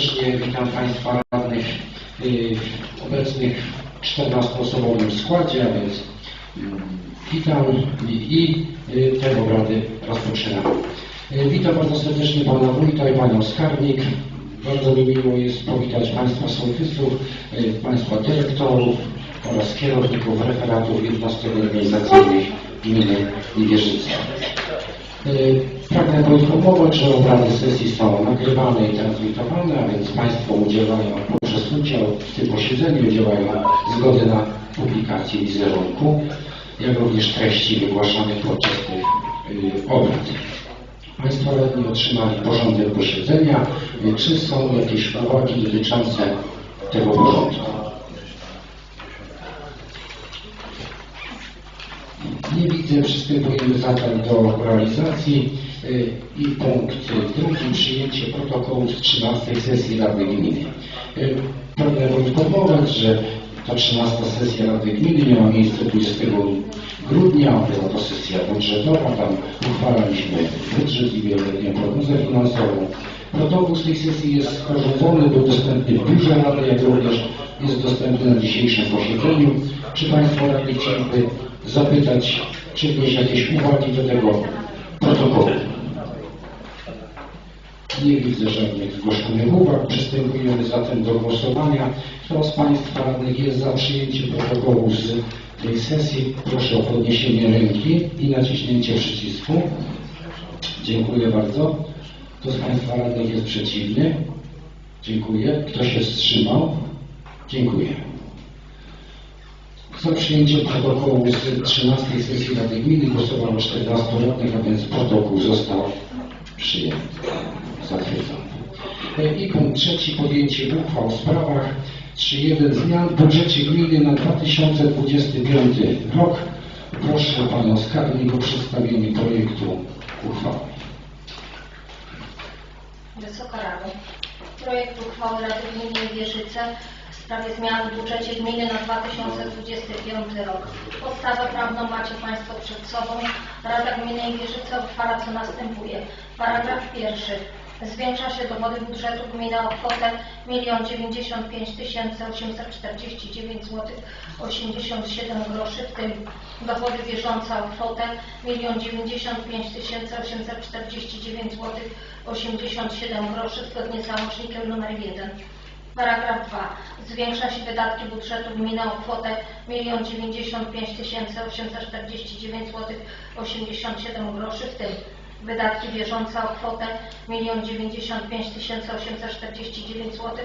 serdecznie witam Państwa radnych y, w obecnych 14-osobowym składzie, a więc mm, witam i, y, te obrady rozpoczynamy. Y, Witam bardzo serdecznie Pana Wójta i Panią Skarbnik. Bardzo mi miło jest powitać Państwa sołtysów, Państwa dyrektorów oraz kierowników referatów jednostek organizacyjnych gminy Wieżyca. Pragnę poinformować, że obrady sesji są nagrywane i transmitowane, a więc Państwo udzielają poprzez udział w tym posiedzeniu udzielają zgody na publikację wizerunku, jak również treści wygłaszanych podczas tych y, obrad. Państwo radni otrzymali porządek posiedzenia. Y, Czy są jakieś uwagi dotyczące tego porządku? Nie widzę, zatem do realizacji y, i punkt drugi, przyjęcie protokołu z 13 sesji Rady Gminy. Y, Pragnę poinformować, że ta 13 sesja Rady Gminy miała miejsce 20 grudnia, była to sesja budżetowa, tam uchwalaliśmy budżet i wieloletnią prognozę finansową. Protokół z tej sesji jest sporządzony, był dostępny w biurze Rady, jak również jest dostępny na dzisiejszym posiedzeniu. Czy Państwo radni chcieliby zapytać, czy mieć jakieś uwagi do tego protokołu? Nie widzę żadnych zgłoszonych uwag. Przystępujemy zatem do głosowania. Kto z Państwa radnych jest za przyjęciem protokołu z tej sesji? Proszę o podniesienie ręki i naciśnięcie przycisku. Dziękuję bardzo. Kto z Państwa radnych jest przeciwny? Dziękuję. Kto się wstrzymał? Dziękuję. Za przyjęciem protokołu z 13 sesji Rady Gminy głosowało 14 radnych, a więc protokół został przyjęty, zatwierdzony. I punkt trzeci, podjęcie uchwał w sprawach 3.1 zmian w budżecie gminy na 2025 rok. Proszę Panią Skarbnik o przedstawienie projektu uchwały. Wysoka Rado. Projekt uchwały Rady Gminy Wieżyce sprawie zmian w budżecie gminy na 2025 rok. Podstawę prawną macie Państwo przed sobą. Rada Gminy Wieżyce uchwala co następuje. Paragraf pierwszy. Zwiększa się dochody budżetu gminy o kwotę 1 095 849 zł 87 groszy, w tym dochody bieżące o kwotę 1 095 849 zł 87 groszy zgodnie z załącznikiem nr 1. Paragraf 2. Zwiększa się wydatki budżetu gminy o kwotę 1 095 849 zł 87 groszy, w tym wydatki bieżące o kwotę 1 095 849 zł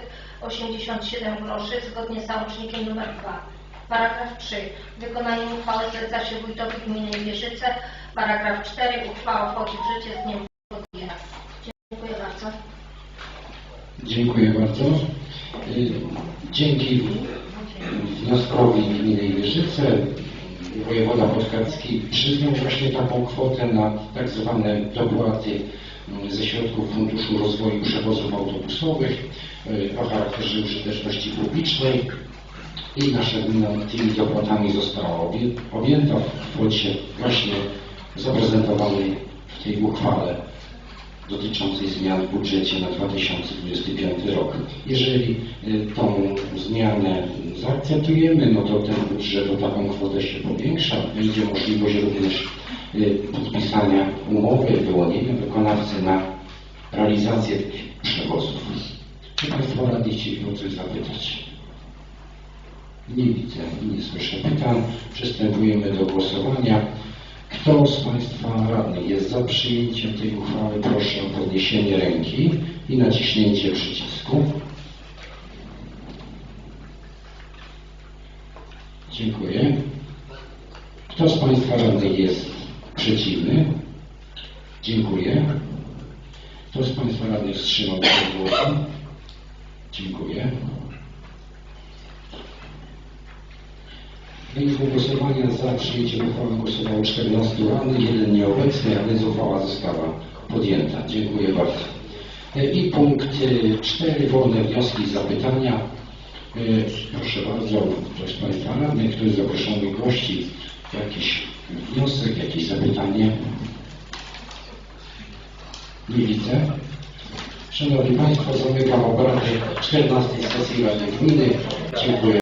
87 groszy zgodnie z załącznikiem nr 2. Paragraf 3. Wykonanie uchwały zleca się wójtowi gminy Wieżyce. Paragraf 4. Uchwała wchodzi w życie z dniem podjęcia. Dziękuję bardzo. Dziękuję bardzo. Dzięki wnioskowi gminy Wieżyce wojewoda podkarski przyznał właśnie taką kwotę na tak zwane dopłaty mm, ze środków Funduszu Rozwoju Przewozów Autobusowych o charakterze użyteczności publicznej. I nasza gmina tymi dopłatami została objęta w kwocie właśnie zaprezentowanej w tej uchwale dotyczącej zmian w budżecie na 2025 rok. Jeżeli y, tą zmianę zaakceptujemy, no to ten budżet o taką kwotę się powiększa. Będzie możliwość również y, podpisania umowy, wyłonienia wykonawcy na realizację tych przewozów. Czy Państwo radni chcieliby o coś zapytać? Nie widzę i nie słyszę pytań. Przystępujemy do głosowania. Kto z Państwa radnych jest za przyjęciem tej uchwały, proszę o podniesienie ręki i naciśnięcie przycisku. Dziękuję. Kto z Państwa radnych jest przeciwny? Dziękuję. Kto z Państwa radnych wstrzymał się głosu? Dziękuję. Wyniku głosowania za przyjęciem uchwały głosowało 14 radnych, jeden nieobecny, a więc uchwała została podjęta. Dziękuję bardzo. E, I punkt 4, wolne wnioski i zapytania. E, Proszę bardzo, ktoś z Państwa radnych, ktoś z zaproszonych gości, jakiś wniosek, jakieś zapytanie? Nie widzę. Szanowni Państwo, zamykam obrady 14 sesji Rady Gminy. Dziękuję.